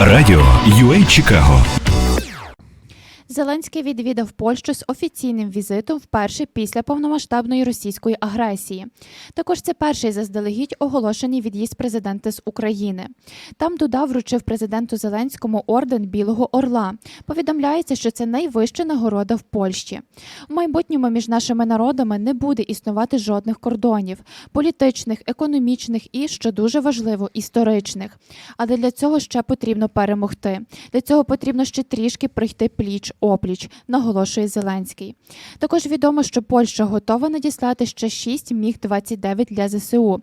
Радіо UA Чикаго Зеленський відвідав Польщу з офіційним візитом вперше після повномасштабної російської агресії. Також це перший заздалегідь оголошений від'їзд президента з України. Там Дуда вручив президенту Зеленському орден Білого Орла. Повідомляється, що це найвища нагорода в Польщі. В майбутньому між нашими народами не буде існувати жодних кордонів політичних, економічних і, що дуже важливо, історичних. Але для цього ще потрібно перемогти. Для цього потрібно ще трішки прийти пліч опліч, наголошує Зеленський. Також відомо, що Польща готова надіслати ще 6 міг 29 для ЗСУ.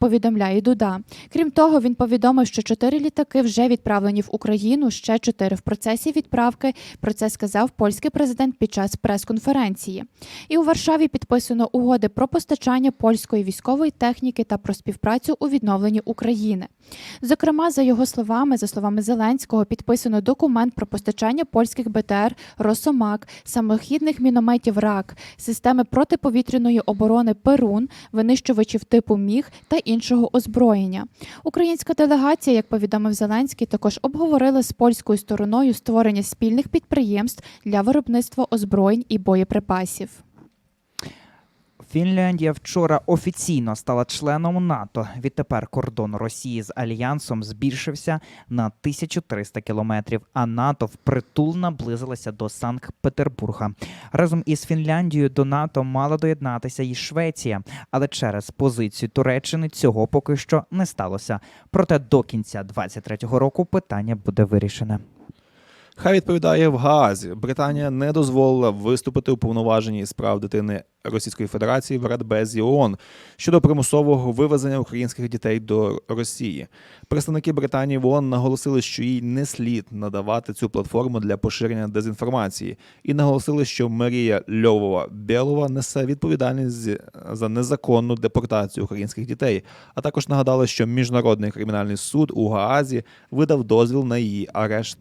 Повідомляє Дуда. Крім того, він повідомив, що чотири літаки вже відправлені в Україну, ще чотири в процесі відправки. Про це сказав польський президент під час прес-конференції. І у Варшаві підписано угоди про постачання польської військової техніки та про співпрацю у відновленні України. Зокрема, за його словами, за словами Зеленського, підписано документ про постачання польських БТР Росомак, самохідних мінометів РАК, системи протиповітряної оборони Перун, винищувачів типу Міг та іншого озброєння. Українська делегація, як повідомив Зеленський, також обговорила з польською стороною створення спільних підприємств для виробництва озброєнь і боєприпасів. Фінляндія вчора офіційно стала членом НАТО. Відтепер кордон Росії з альянсом збільшився на 1300 кілометрів, а НАТО впритул наблизилася до Санкт-Петербурга. Разом із Фінляндією до НАТО мала доєднатися і Швеція, але через позицію Туреччини цього поки що не сталося. Проте до кінця 2023 року питання буде вирішене. Хай відповідає в Гаазі. Британія не дозволила виступити у повноваженні з прав дитини Російської Федерації в Радбезі ООН щодо примусового вивезення українських дітей до Росії. Представники Британії в ООН наголосили, що їй не слід надавати цю платформу для поширення дезінформації, і наголосили, що Марія Льовова Білова несе відповідальність за незаконну депортацію українських дітей. А також нагадали, що міжнародний кримінальний суд у Гаазі видав дозвіл на її арешт.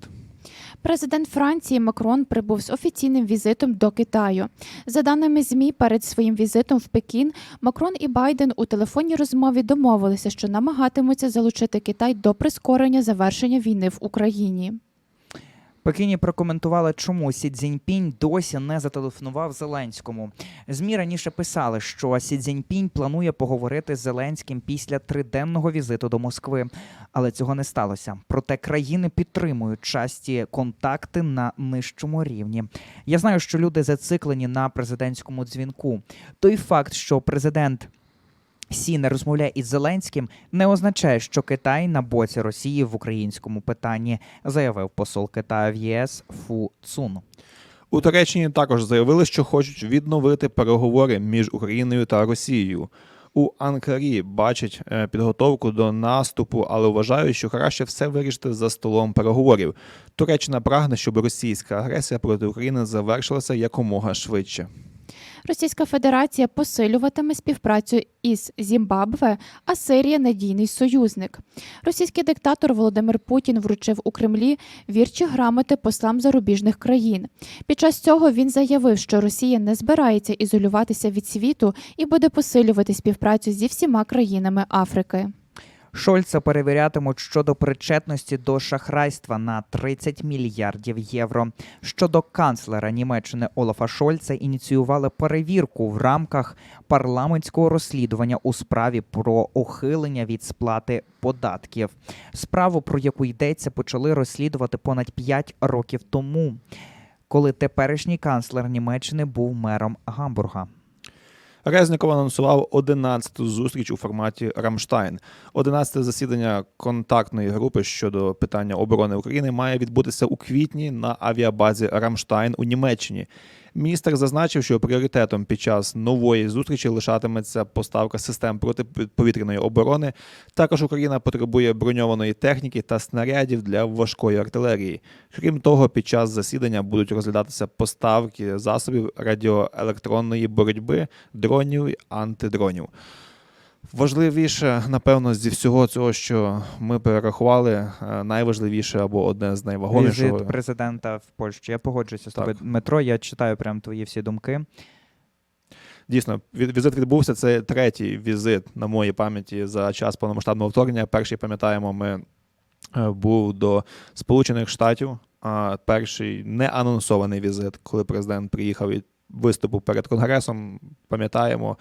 Президент Франції Макрон прибув з офіційним візитом до Китаю. За даними ЗМІ, перед своїм візитом в Пекін Макрон і Байден у телефонній розмові домовилися, що намагатимуться залучити Китай до прискорення завершення війни в Україні. Пекіні прокоментували, чому Сі Цзіньпінь досі не зателефонував Зеленському. ЗМІ раніше писали, що Сі Цзіньпінь планує поговорити з Зеленським після триденного візиту до Москви, але цього не сталося. Проте країни підтримують часті контакти на нижчому рівні. Я знаю, що люди зациклені на президентському дзвінку. Той факт, що президент. Сі не розмовляє із Зеленським, не означає, що Китай на боці Росії в українському питанні, заявив посол Китаю в ЄС Фу Цун. У Туреччині також заявили, що хочуть відновити переговори між Україною та Росією. У Анкарі бачать е, підготовку до наступу, але вважають, що краще все вирішити за столом переговорів. Туреччина прагне, щоб російська агресія проти України завершилася якомога швидше. Російська Федерація посилюватиме співпрацю із Зімбабве, а Сирія надійний союзник. Російський диктатор Володимир Путін вручив у Кремлі вірчі грамоти послам зарубіжних країн. Під час цього він заявив, що Росія не збирається ізолюватися від світу і буде посилювати співпрацю зі всіма країнами Африки. Шольца перевірятимуть щодо причетності до шахрайства на 30 мільярдів євро. Щодо канцлера Німеччини Олафа Шольца ініціювали перевірку в рамках парламентського розслідування у справі про ухилення від сплати податків. Справу, про яку йдеться, почали розслідувати понад 5 років тому, коли теперішній канцлер Німеччини був мером Гамбурга. Резніков анонсував 11-ту зустріч у форматі Рамштайн. 11-те засідання контактної групи щодо питання оборони України має відбутися у квітні на авіабазі Рамштайн у Німеччині. Міністр зазначив, що пріоритетом під час нової зустрічі лишатиметься поставка систем протиповітряної оборони. Також Україна потребує броньованої техніки та снарядів для важкої артилерії. Крім того, під час засідання будуть розглядатися поставки засобів радіоелектронної боротьби, дронів і антидронів. Важливіше, напевно, зі всього цього, що ми перерахували, е, найважливіше або одне з найвагомішого. Візит президента в Польщі. Я погоджуюся з тобою, Дмитро. Я читаю прям твої всі думки. Дійсно, візит відбувся. Це третій візит на моїй пам'яті за час повномасштабного вторгнення. Перший пам'ятаємо, ми е, був до Сполучених Штатів. Перший неанонсований візит, коли президент приїхав і виступив перед Конгресом, пам'ятаємо,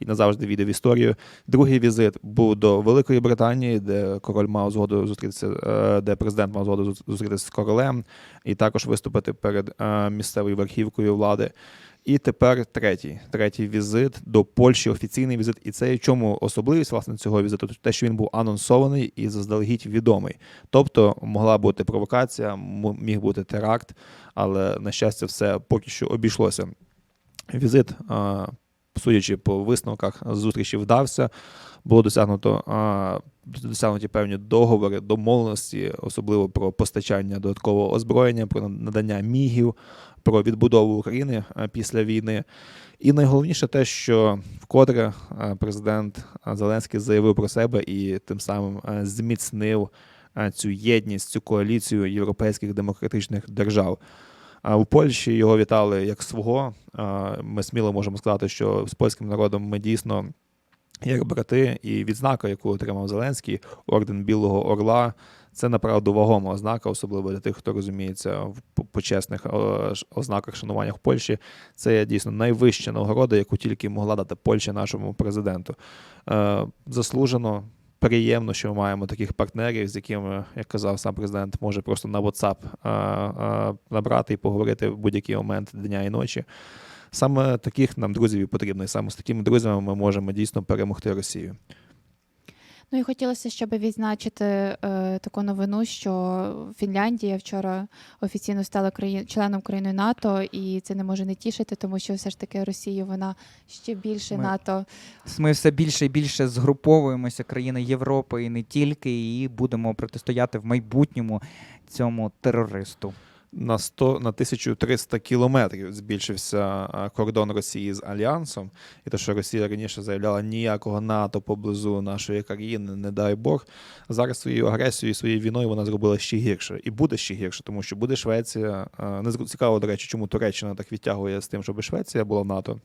і назавжди війде в історію. Другий візит був до Великої Британії, де король мав згоду зустрітися, е, де президент мав згоду зустрітися з королем, і також виступити перед е, місцевою верхівкою влади. І тепер третій, третій візит до Польщі, офіційний візит. І це в чому особливість власне цього візиту? Те, що він був анонсований і заздалегідь відомий. Тобто могла бути провокація, міг бути теракт, але на щастя, все поки що обійшлося. Візит, а, судячи по висновках, зустрічі вдався. Було досягнуто досягнуті певні договори, домовленості, особливо про постачання додаткового озброєння, про надання мігів, про відбудову України після війни. І найголовніше те, що вкотре президент Зеленський заявив про себе і тим самим зміцнив цю єдність, цю коаліцію європейських демократичних держав. В Польщі його вітали як свого. Ми сміло можемо сказати, що з польським народом ми дійсно як брати, і відзнака, яку отримав Зеленський, орден Білого Орла. Це направду вагома ознака, особливо для тих, хто розуміється в почесних ознаках шанування в Польщі. Це дійсно найвища нагорода, яку тільки могла дати Польща нашому президенту. Е, заслужено, приємно, що ми маємо таких партнерів, з якими, як казав сам президент, може просто на WhatsApp е, е, набрати і поговорити в будь-який момент дня і ночі. Саме таких нам друзів і потрібно, і саме з такими друзями ми можемо дійсно перемогти Росію. Ну і хотілося, щоб відзначити е, таку новину, що Фінляндія вчора офіційно стала країн, членом країни НАТО, і це не може не тішити, тому що все ж таки Росія вона ще більше Ми- НАТО. Ми все більше і більше згруповуємося, країни Європи і не тільки, і будемо протистояти в майбутньому цьому терористу. На 100, на 1300 кілометрів збільшився кордон Росії з Альянсом. І те, що Росія раніше заявляла ніякого НАТО поблизу нашої країни, не дай Бог. Зараз своєю агресією, своєю війною вона зробила ще гірше. І буде ще гірше, тому що буде Швеція. Не цікаво, до речі, чому Туреччина так відтягує з тим, щоб Швеція була в НАТО.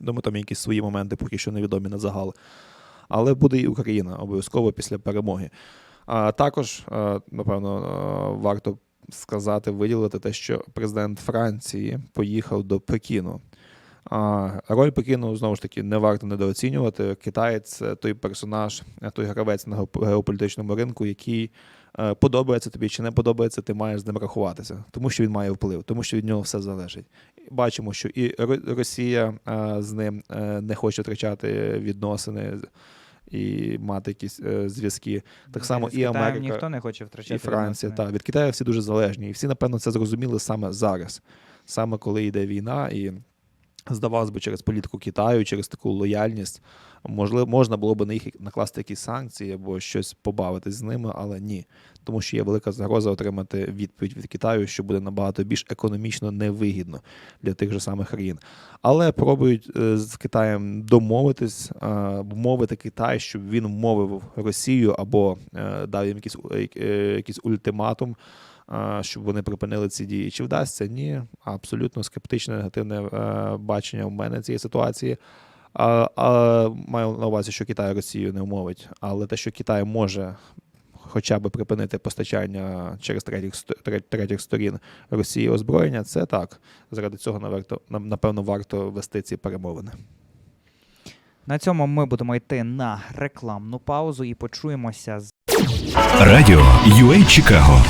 Думаю, там якісь свої моменти, поки що невідомі на загал. Але буде і Україна обов'язково після перемоги. А також, напевно, варто сказати, виділити те, що президент Франції поїхав до Пекіну. А роль Пекіну знову ж таки не варто недооцінювати. Китаєць це той персонаж, той гравець на геополітичному ринку, який е, подобається тобі чи не подобається, ти маєш з ним рахуватися, тому що він має вплив, тому що від нього все залежить. Бачимо, що і Росія е, з ним е, не хоче втрачати відносини і мати якісь е, зв'язки. Так само і Америка. ніхто не хоче втрачати І Франція, Та. Від Китаю всі дуже залежні. І всі, напевно, це зрозуміли саме зараз, саме коли йде війна, і здавалось би, через політику Китаю, через таку лояльність, можливо, можна було б на їх накласти якісь санкції або щось побавитись з ними, але ні. Тому що є велика загроза отримати відповідь від Китаю, що буде набагато більш економічно невигідно для тих же самих країн. Але пробують е, з Китаєм домовитись, е, мовити Китай, щоб він вмовив Росію або е, дав їм якийсь, якийсь ультиматум, щоб вони припинили ці дії. Чи вдасться? Ні. Абсолютно скептичне негативне е, бачення в мене цієї ситуації. А, а маю на увазі, що Китай Росію не вмовить, але те, що Китай може хоча б припинити постачання через третіх, сто- третіх сторін Росії озброєння, це так. Заради цього наверто, напевно варто вести ці перемовини. На цьому ми будемо йти на рекламну паузу і почуємося з Радіо UA Чикаго